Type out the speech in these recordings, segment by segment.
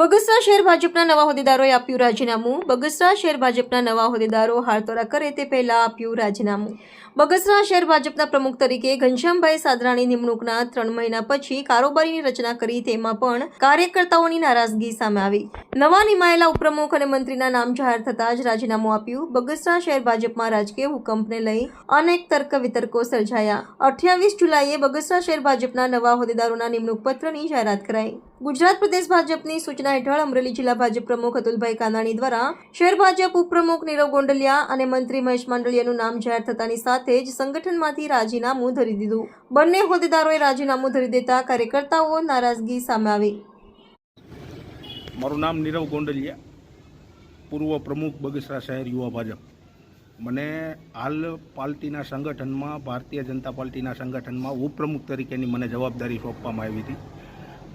બગસરા શહેર ભાજપના નવા હોદ્દેદારોએ આપ્યું રાજીનામું. બગસરા શહેર ભાજપના નવા હોદ્દેદારો હારતોરા કરે તે પહેલા આપ્યું રાજીનામું. બગસરા શહેર ભાજપના પ્રમુખ તરીકે ઘનશ્યામભાઈ સાદરાની નિમણૂકના ત્રણ મહિના પછી કારોબારીની રચના કરી તેમાં પણ કાર્યકર્તાઓની નારાજગી સામે આવી. નવા નિમાયેલા ઉપપ્રમુખ અને મંત્રીના નામ જાહેર થતાં જ રાજીનામું આપ્યું. બગસરા શહેર ભાજપમાં રાજકીય હુકંપને લઈ અનેક તર્ક વિતર્કો સર્જાયા. અઠ્યાવીસ જુલાઈએ બગસરા શહેર ભાજપના નવા હોદ્દેદારોના નિમણૂક પત્રની જાહેરાત કરાઈ. ગુજરાત પ્રદેશ ભાજપની સૂચના હેઠળ અમરેલી જિલ્લા ભાજપ પ્રમુખ અતુલભાઈ કાનાણી દ્વારા શહેર ભાજપ ઉપપ્રમુખ નીરવ ગોંડલિયા અને મંત્રી મહેશ માંડલિયાનું નામ જાહેર થતાની સાથે જ સંગઠનમાંથી રાજીનામું ધરી દીધું. બંને હોદ્દેદારોએ રાજીનામું ધરી દેતા કાર્યકર્તાઓ નારાજગી સામે આવી. મારું નામ નીરવ ગોંડલિયા, પૂર્વ પ્રમુખ બગસરા શહેર યુવા ભાજપ. મને હાલ પાર્ટીના સંગઠનમાં, ભારતીય જનતા પાર્ટીના સંગઠનમાં ઉપપ્રમુખ તરીકેની મને જવાબદારી સોંપવામાં આવી હતી.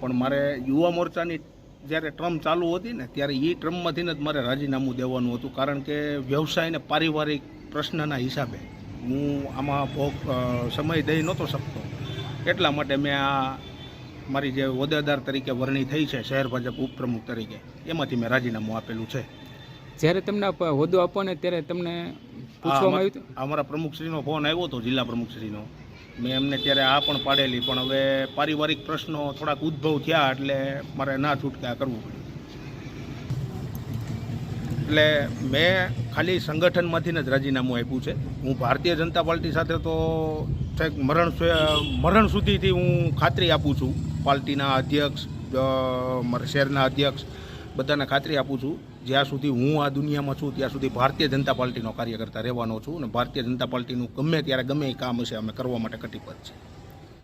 પણ મારે યુવા મોરચાની જ્યારે ટ્રમ ચાલુ હતી ને ત્યારે એ ટ્રમમાંથી જ મારે રાજીનામું દેવાનું હતું. કારણ કે વ્યવસાય અને પારિવારિક પ્રશ્નના હિસાબે હું આમાં ભોગ સમય દઈ નહોતો શકતો. એટલા માટે મેં આ મારી જે હોદ્દેદાર તરીકે વરણી થઈ છે શહેર ભાજપ ઉપપ્રમુખ તરીકે એમાંથી મેં રાજીનામું આપેલું છે. જ્યારે તમને હોદ્દો આપવાને ને ત્યારે તમને પૂછવામાં આવ્યું હતું? અમારા પ્રમુખશ્રીનો ફોન આવ્યો હતો જિલ્લા પ્રમુખશ્રીનો. મેં એમને ત્યારે આ પણ પાડેલી, પણ હવે પારિવારિક પ્રશ્નો થોડાક ઉદ્ભવ થયા એટલે મારે ના છૂટકે કરવું પડ્યું. એટલે મેં ખાલી સંગઠનમાંથી જ રાજીનામું આપ્યું છે. હું ભારતીય જનતા પાર્ટી સાથે તો છેક મરણ મરણ સુધીથી હું ખાતરી આપું છું. પાર્ટીના અધ્યક્ષ શહેરના અધ્યક્ષ બધાને ખાતરી આપું છું. જ્યાં સુધી હું આ દુનિયામાં છું, ત્યાં સુધી ભારતીય જનતા પાર્ટીનો કાર્યકર્તા રહેવાનો છું અને ભારતીય જનતા પાર્ટીનું ગમે ત્યારે ગમે એ કામ હશે, અમે કરવા માટે કટિબદ્ધ છે